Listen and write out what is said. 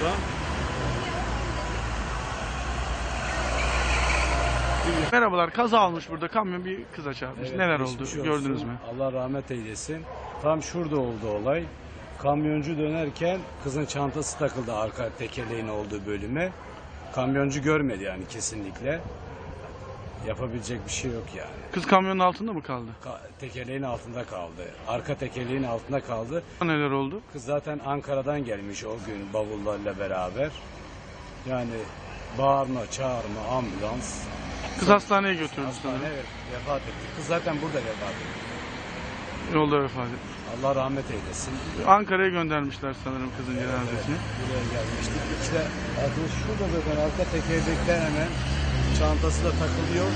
burada. Merhabalar kaza almış burada kamyon bir kıza çarpmış. Evet, Neler oldu olsun. gördünüz mü? Allah rahmet eylesin. Tam şurada oldu olay. Kamyoncu dönerken kızın çantası takıldı arka tekerleğin olduğu bölüme. Kamyoncu görmedi yani kesinlikle. Yapabilecek bir şey yok yani. Kız kamyonun altında mı kaldı? Ka- tekerleğin altında kaldı. Arka tekerleğin altında kaldı. Neler oldu? Kız zaten Ankara'dan gelmiş o gün bavullarla beraber. Yani bağırma, çağırma, ambulans. Kız hastaneye götürdü Hastane sanırım. evet, vefat etti. Kız zaten burada vefat etti. Yolda vefat etti. Allah rahmet eylesin. Ankara'ya göndermişler sanırım kızın cenazesini. Buraya gelmiştik. İşte arkadaş şurada zaten arka tekerlekten hemen çantası da takılıyor.